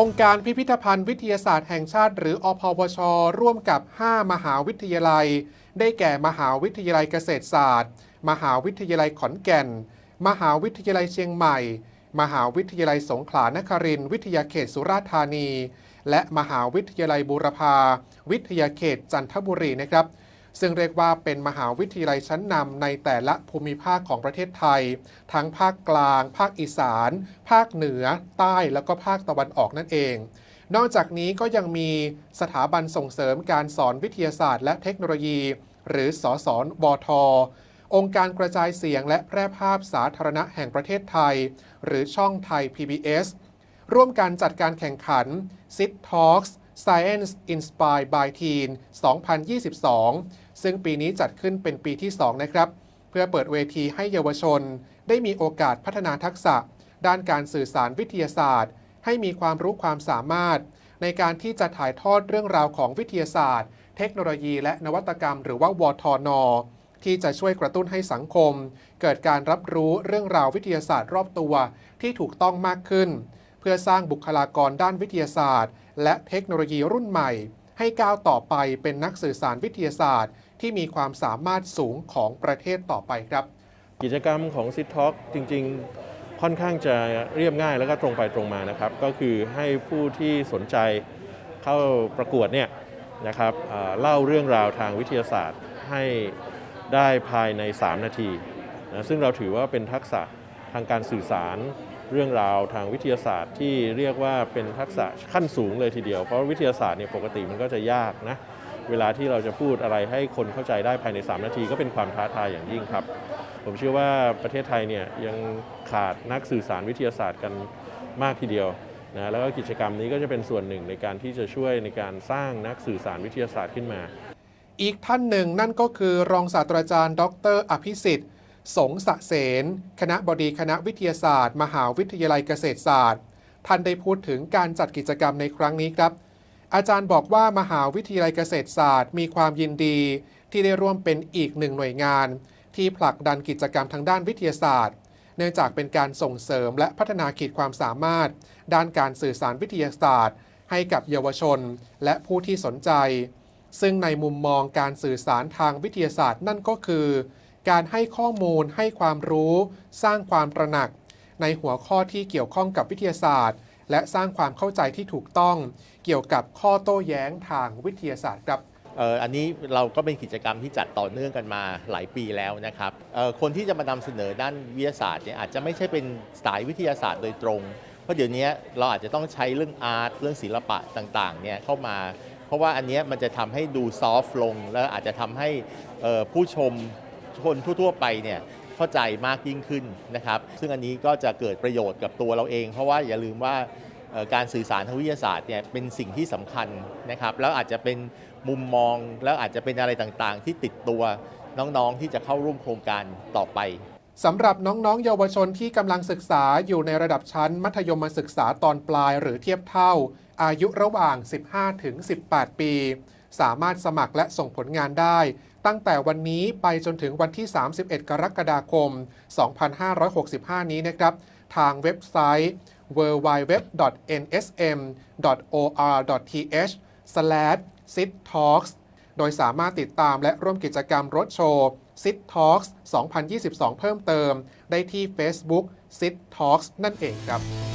องค์การพิพิธภัณฑ์วิทยาศาสตร์แห่งชาติ หรืออพวช ร่วมกับ 5 มหาวิทยาลัย ได้แก่มหาวิทยาลัยเกษตรศาสตร์ มหาวิทยาลัยขอนแก่น มหาวิทยาลัยเชียงใหม่ มหาวิทยาลัยสงขลานครินทร์วิทยาเขตสุราษฎร์ธานี และมหาวิทยาลัยบูรพาวิทยาเขตจันทบุรีนะครับ ซึ่งเรียกว่าเป็นมหาวิทยาลัยชั้นนำในแต่ละภูมิภาคของประเทศไทย ทั้งภาคกลาง ภาคอีสาน ภาคเหนือ ใต้แล้วก็ภาคตะวันออกนั่นเอง นอกจากนี้ก็ยังมีสถาบันส่งเสริมการสอนวิทยาศาสตร์ และเทคโนโลยี หรือสอสวทองค์การกระจายเสียงและแพร่ภาพสาธารณะแห่งประเทศไทย หรือช่องไทย PBS ร่วมการจัดการแข่งขัน SIT Talks Science Inspired by Teen 2022 ซึ่งปีนี้จัดขึ้นเป็นปีที่ 2 นะครับ เพื่อเปิดเวทีให้เยาวชน ได้มีโอกาสพัฒนาทักษะ ด้านการสื่อสารวิทยาศาสตร์ ให้มีความรู้ความสามารถ ในการที่จะถ่ายทอดเรื่องราวของวิทยาศาสตร์ เทคโนโลยี และนวัตกรรม หรือว่าวทนที่จะช่วยกระตุ้นให้สังคม เกิดการรับรู้เรื่องราววิทยาศาสตร์รอบตัวที่ถูกต้องมากขึ้น เพื่อสร้างบุคลากรด้านวิทยาศาสตร์ และเทคโนโลยีรุ่นใหม่ ให้ก้าวต่อไปเป็นนักสื่อสารวิทยาศาสตร์ ที่มีความสามารถสูงของประเทศต่อไปครับ กิจกรรมของ s i t Talk จริง ๆ ค่อนข้างจะเรียบง่ายแล้วก็ตรงไปตรงมานะครับ ก็คือให้ผู้ที่สนใจเข้าประกวดเนี่ยนะครับเอ่อเล่าเรื่องราวทางวิทยาศาสตร์ให้ได้ภายใน 3 นาทีนะซึ่งเราถือว่าเป็นทักษะทางการสื่อสาร เรื่องราวทางวิทยาศาสตร์ที่เรียกว่าเป็นทักษะขั้นสูงเลยทีเดียว เพราะวิทยาศาสตร์เนี่ยปกติมันก็จะยากนะ เวลาที่เราจะพูดอะไรให้คนเข้าใจได้ภายใน 3 นาทีก็เป็นความท้าทายอย่างยิ่งครับ ผมเชื่อว่าประเทศไทยเนี่ยยังขาดนักสื่อสารวิทยาศาสตร์กันมากทีเดียวนะแล้วก็กิจกรรมนี้ก็จะเป็นส่วนหนึ่งในการที่จะช่วยในการสร้างนักสื่อสารวิทยาศาสตร์ขึ้นมา อีกท่านหนึ่งนั่นก็คือรองศาสตราจารย์ ดร อภิสิทธิ์ สงสะเสนคณะบดีคณะวิทยาศาสตร์ มหาวิทยาลัยเกษตรศาสตร์ ท่านได้พูดถึงการจัดกิจกรรมในครั้งนี้ครับ อาจารย์บอกว่ามหาวิทยาลัยเกษตรศาสตร์ มีความยินดี ที่ได้ร่วมเป็นอีกหนึ่งหน่วยงาน ที่ผลักดันกิจกรรมทางด้านวิทยาศาสตร์ เนื่องจากเป็นการส่งเสริมและพัฒนาขีดความสามารถ ด้านการสื่อสารวิทยาศาสตร์ ให้กับเยาวชน และผู้ที่สนใจ ซึ่งในมุมมองการสื่อสารทางวิทยาศาสตร์นั่นก็คือ การให้ข้อมูลให้ความรู้ สร้างความตระหนัก ในหัวข้อที่เกี่ยวข้องกับวิทยาศาสตร์ และสร้างความเข้าใจที่ถูกต้อง เกี่ยวกับข้อโต้แย้งทางวิทยาศาสตร์ครับอ,อ,อันนี้เราก็เป็นกิจกรรมที่จัดต่อเนื่องกันมาหลายปีแล้วนะครับออคนที่จะมานำเสนอด้านวิทยาศาสตร์เนี่ยอาจจะไม่ใช่เป็นสายวิทยาศาสตร์โดยตรง เพราะเดี๋ยวนี้เราอาจจะต้องใช้เรื่องอาร์ตเรื่องศิลปะต่างๆเนี่ยเข้ามา เพราะว่าอันนี้มันจะทำให้ดูซอฟต์ลง แล้วอาจจะทำให้ผู้ชม คนทั่วๆไปเนี่ยเข้าใจมากยิ่งขึ้นนะครับ ซึ่งอันนี้ก็จะเกิดประโยชน์กับตัวเราเอง เพราะว่าอย่าลืมว่าการสื่อสารทางวิทยาศาสตร์เนี่ยเป็นสิ่งที่สำคัญนะครับ แล้วอาจจะเป็นมุมมองแล้วอาจจะเป็นอะไรต่างๆ ที่ติดตัวน้องๆที่จะเข้าร่วมโครงการต่อไป สำหรับน้องๆ เยาวชนที่กำลังศึกษาอยู่ในระดับชั้นมัธยมศึกษาตอนปลายหรือเทียบเท่า อายุระหว่าง 15-18 ปี สามารถสมัครและส่งผลงานได้ ตั้งแต่วันนี้ไปจนถึงวันที่ 31 กรกฎาคม 2565 นี้นะครับ ทางเว็บไซต์ www.nsm.or.th/sittalks โดยสามารถติดตามและร่วมกิจกรรมรถโชว์ Sit Talks 2022 เพิ่มเติม ได้ที่ Facebook Sit Talks นั่นเองครับ